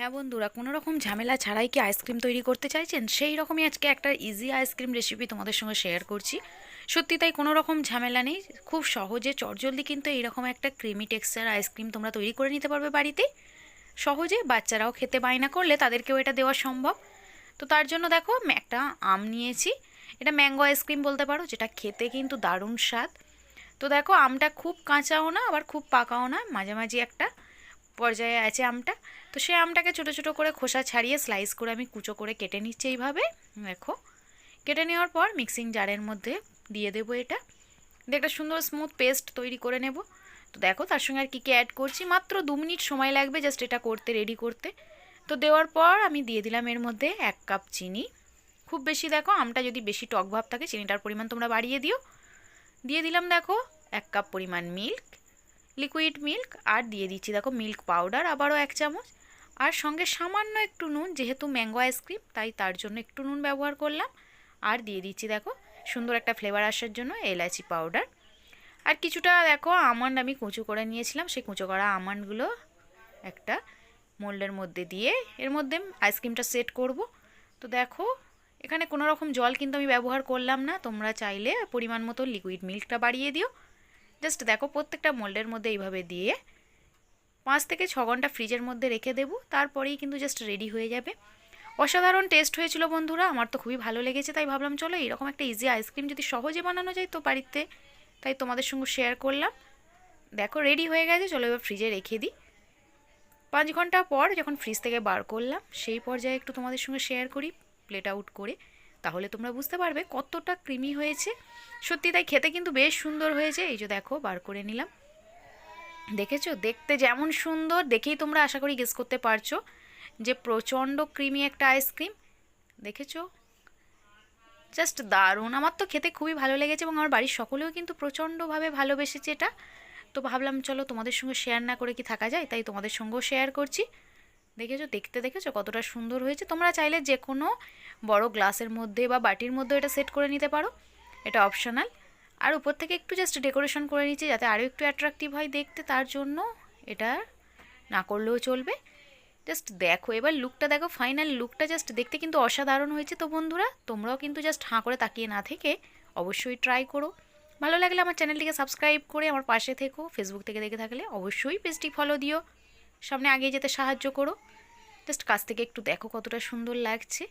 হ্যাঁ বন্ধুরা কোনো রকম ঝামেলা ছাড়াই কি আইসক্রিম তৈরি করতে চাইছেন? সেই রকমই আজকে একটা ইজি আইসক্রিম রেসিপি তোমাদের সঙ্গে শেয়ার করছি। সত্যি তাই কোনো রকম ঝামেলা নেই, খুব সহজে, চটজলদি কিন্তু এইরকম একটা ক্রিমি টেক্সচার আইসক্রিম তোমরা তৈরি করে নিতে পারবে বাড়িতে। সহজে, বাচ্চারাও খেতে বায়না করলে তাদেরকেও এটা দেওয়া সম্ভব। তো তার জন্য দেখো একটা আম নিয়েছি। এটা ম্যাঙ্গো আইসক্রিম বলতে পারো, যেটা খেতে কিন্তু দারুণ স্বাদ। তো দেখো, আমটা খুব কাঁচাও না, আবার খুব পাকাও না, মাঝামাঝি একটা পর্যায়ে আছে আমটা। তো সেই আমটাকে ছোটো ছোটো করে খোসা ছাড়িয়ে স্লাইস করে আমি কুচো করে কেটে নিচ্ছি এইভাবে। দেখো, কেটে নেওয়ার পর মিক্সিং জারের মধ্যে দিয়ে দেবো এটা। দিয়ে একটা সুন্দর স্মুথ পেস্ট তৈরি করে নেব। তো দেখো, তার সঙ্গে আর কী কী অ্যাড করছি? মাত্র দু মিনিট সময় লাগবে জাস্ট এটা করতে রেডি করতে। তো দেওয়ার পর আমি দিয়ে দিলাম এর মধ্যে এক কাপ চিনি। খুব বেশি দেখো, আমটা যদি বেশি টক ভাব থাকে, চিনিটার পরিমাণ তোমরা বাড়িয়ে দিও। দিয়ে দিলাম দেখো, এক কাপ পরিমাণ মিল্ক লিকুইড মিল্ক আর দিয়ে দিচ্ছি। দেখো মিল্ক পাউডার আবারও এক চামচ। আর সঙ্গে সামান্য একটু নুন, যেহেতু ম্যাঙ্গো আইসক্রিম তাই তার জন্য একটু নুন ব্যবহার করলাম। আর দিয়ে দিচ্ছি, দেখো, সুন্দর একটা ফ্লেভার আসার জন্য এলাচি পাউডার আর কিছুটা, দেখো আমন্ড আমি কুচো করে নিয়েছিলাম। সেই কুচো করা আমন্ডগুলো একটা মোল্ডের মধ্যে দিয়ে, এর মধ্যে আইসক্রিমটা সেট করব। তো দেখো, এখানে কোনো রকম জল কিন্তু আমি ব্যবহার করলাম না। তোমরা চাইলে পরিমাণ মতো লিকুইড মিল্কটা বাড়িয়ে দিও। জাস্ট দেখো প্রত্যেকটা মোল্ডের মধ্যে এইভাবে দিয়ে পাঁচ থেকে ছ ঘণ্টা ফ্রিজের মধ্যে রেখে দেবো, তারপরেই কিন্তু জাস্ট রেডি হয়ে যাবে। অসাধারণ টেস্ট হয়েছিল বন্ধুরা, আমার তো খুবই ভালো লেগেছে, তাই ভাবলাম চলো এরকম একটা ইজি আইসক্রিম যদি সহজে বানানো যায় তো বাড়িতে, তাই তোমাদের সঙ্গে শেয়ার করলাম। দেখো রেডি হয়ে গেছে, চলো এবার ফ্রিজে রেখে দিই। পাঁচ ঘণ্টা পর যখন ফ্রিজ থেকে বার করলাম, সেই পর্যায়ে একটু তোমাদের সঙ্গে শেয়ার করি প্লেট আউট করে। তাহলে তোমরা বুঝতে পারবে কতটা ক্রিমি হয়েছে। সত্যি তাই খেতে কিন্তু বেশ সুন্দর হয়েছে। এই যে দেখো, বার করে নিলাম। দেখেছ? দেখতে যেমন সুন্দর, দেখেই তোমরা আশা করি গেস করতে পারছ যে প্রচণ্ড ক্রিমি একটা আইসক্রিম। দেখেছ? জাস্ট দারুণ। আমার তো খেতে খুবই ভালো লেগেছে এবং আমার বাড়ির সকলেও কিন্তু প্রচণ্ডভাবে ভালোবেসেছে এটা। তো ভাবলাম, চলো তোমাদের সঙ্গে শেয়ার না করে কি থাকা যায়, তাই তোমাদের সঙ্গেও শেয়ার করছি। দেখেছ? দেখতে দেখেছ? কতটা সুন্দর হয়েছে। তোমরা চাইলে যে কোনো বড় গ্লাসের মধ্যে বা বাটির মধ্যে এটা সেট করে নিতে পারো। এটা অপশনাল। আর উপর থেকে একটু জাস্ট ডেকোরেশন করে নিচ্ছি যাতে আরও একটু অ্যাট্রাকটিভ হয় দেখতে। তার জন্য এটা না করলেও চলবে। জাস্ট দেখো, এবার লুকটা দেখো, ফাইনাল লুকটা জাস্ট দেখতে কিন্তু অসাধারণ হয়েছে তো বন্ধুরা। তোমরাও কিন্তু জাস্ট হাঁ করে তাকিয়ে না থেকে অবশ্যই ট্রাই করো। ভালো লাগলে আমার চ্যানেলটিকে সাবস্ক্রাইব করে আমার পাশে থেকো। ফেসবুক থেকে দেখে থাকলে অবশ্যই পেজটি ফলো দিও। সামনে আগিয়ে যেতে সাহায্য করো। জাস্ট কাছ থেকে একটু দেখো কতটা সুন্দর লাগছে।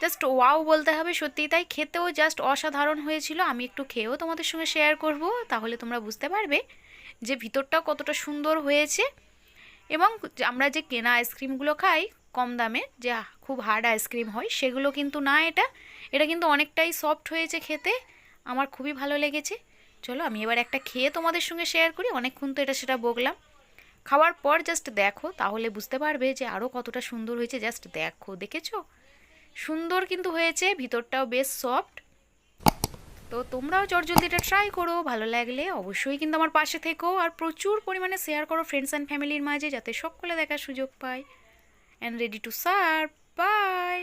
জাস্ট ওয়াও বলতে হবে সত্যিই তাই। খেতেও জাস্ট অসাধারণ হয়েছিল। আমি একটু খেয়েও তোমাদের সঙ্গে শেয়ার করব, তাহলে তোমরা বুঝতে পারবে যে ভিতরটাও কতটা সুন্দর হয়েছে। এবং আমরা যে কেনা আইসক্রিমগুলো খাই, কম দামে, যে খুব হার্ড আইসক্রিম হয়, সেগুলো কিন্তু না এটা। এটা কিন্তু অনেকটাই সফট হয়েছে খেতে। আমার খুবই ভালো লেগেছে। চলো আমি এবার একটা খেয়ে তোমাদের সঙ্গে শেয়ার করি। অনেকক্ষণ তো এটা সেটা বকলাম। খাওয়ার পর জাস্ট দেখো, তাহলে বুঝতে পারবে যে আরও কতটা সুন্দর হয়েছে। জাস্ট দেখো, দেখেছ? সুন্দর কিন্তু হয়েছে, ভিতরটাও বেশ সফট তো তোমরাও চটজলদি এটা ট্রাই করো, ভালো লাগলে অবশ্যই কিন্তু আমার পাশে থেকো আর প্রচুর পরিমাণে শেয়ার করো ফ্রেন্ডস অ্যান্ড ফ্যামিলির মাঝে, যাতে সকলে দেখার সুযোগ পায়। And ready to serve bye